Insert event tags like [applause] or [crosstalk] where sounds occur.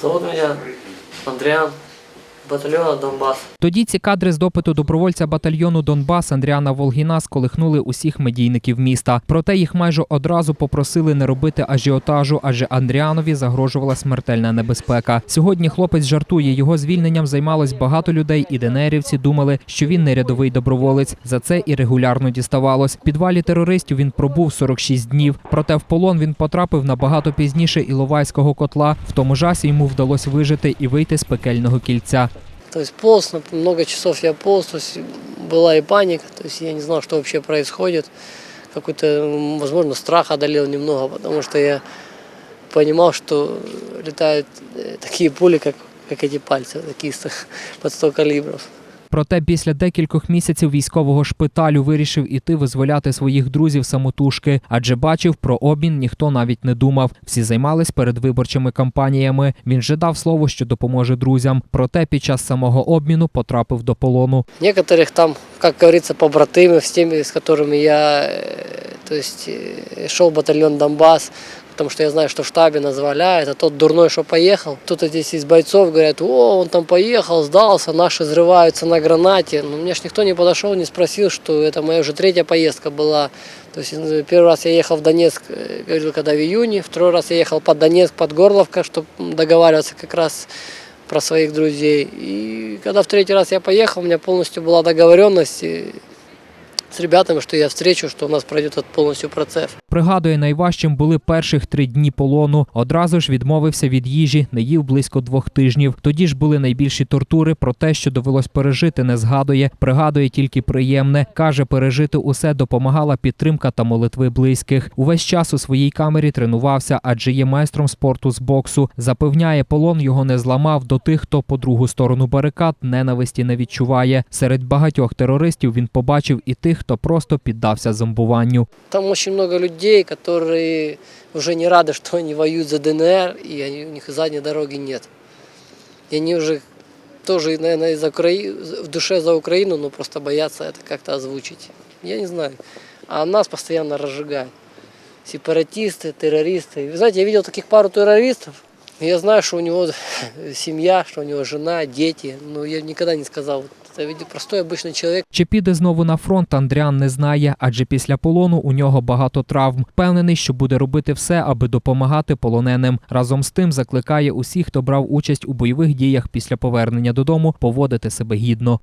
Зовут меня Андриан, батальон Донбасс. Тоді ці кадри з допиту добровольця батальйону Донбас Андріана Волгіна сколихнули усіх медійників міста. Проте їх майже одразу попросили не робити ажіотажу, адже Андріанові загрожувала смертельна небезпека. Сьогодні хлопець жартує. Його звільненням займалось багато людей, і ДНРівці думали, що він не рядовий доброволець. За це і регулярно діставалось. В підвалі терористів він пробув 46 днів. Проте в полон він потрапив набагато пізніше Іловайського котла. В тому часі йому вдалося вижити і вийти з пекельного кільця. То есть полз, на- много часов я полз, то есть была и паника, то есть я не знал, что вообще происходит. Какой-то, м, возможно, страх одолел немного, потому что я понимал, что летают э, такие пули, как, как эти пальцы, такие ста- [laughs] под 100 калибров. Проте після декількох місяців військового шпиталю вирішив іти визволяти своїх друзів самотужки, адже бачив про обмін ніхто навіть не думав. Всі займались передвиборчими кампаніями. Він же дав слово, що допоможе друзям. Проте під час самого обміну потрапив до полону. Некоторых там, как говорится, побратимы, с теми, с которыми я э, то есть, э, шел в батальон Донбасс, потому что я знаю, что в штабе назволяет, а тот дурной, что поехал. Кто-то здесь из бойцов говорят, о, он там поехал, сдался, наши взрываются на гранате. Но мне ж никто не подошел, не спросил, что это моя уже третья поездка была. То есть э, первый раз я ехал в Донецк, э, говорил, когда в июне, второй раз я ехал под Донецк, под Горловка, чтобы договариваться как раз про своих друзей. И когда в третий раз я поехал, у меня полностью была договоренность с ребятами, что я встречу, что у нас пройдет этот полностью процесс. Пригадує, найважчим були перших три дні полону. Одразу ж відмовився від їжі, не їв близько двох тижнів. Тоді ж були найбільші тортури. Про те, що довелось пережити, не згадує. Пригадує тільки приємне. каже, пережити усе допомагала підтримка та молитви близьких. Увесь час у своїй камері тренувався, адже є майстром спорту з боксу. Запевняє, полон його не зламав до тих, хто по другу сторону барикад ненависті не відчуває. Серед багатьох терористів він побачив і тих, хто просто піддався зомбуванню. Там очень много людей, которые уже не рады, что они воюют за ДНР, и они, у них задней дороги нет. И они уже тоже, наверное, из Украи... в душе за Украину, но просто боятся это как-то озвучить. Я не знаю. А нас постоянно разжигают. Сепаратисты, террористы. Вы знаете, я видел таких пару террористов. и Я знаю, что у него [laughs] семья, что у него жена, дети. Но я никогда не сказал. Вот Это ведь простой обычный человек. Чи піде знову на фронт, Андріан не знає, адже після полону у нього багато травм. Впевнений, що буде робити все, аби допомагати полоненим. Разом з тим закликає усіх, хто брав участь у бойових діях після повернення додому, поводити себе гідно.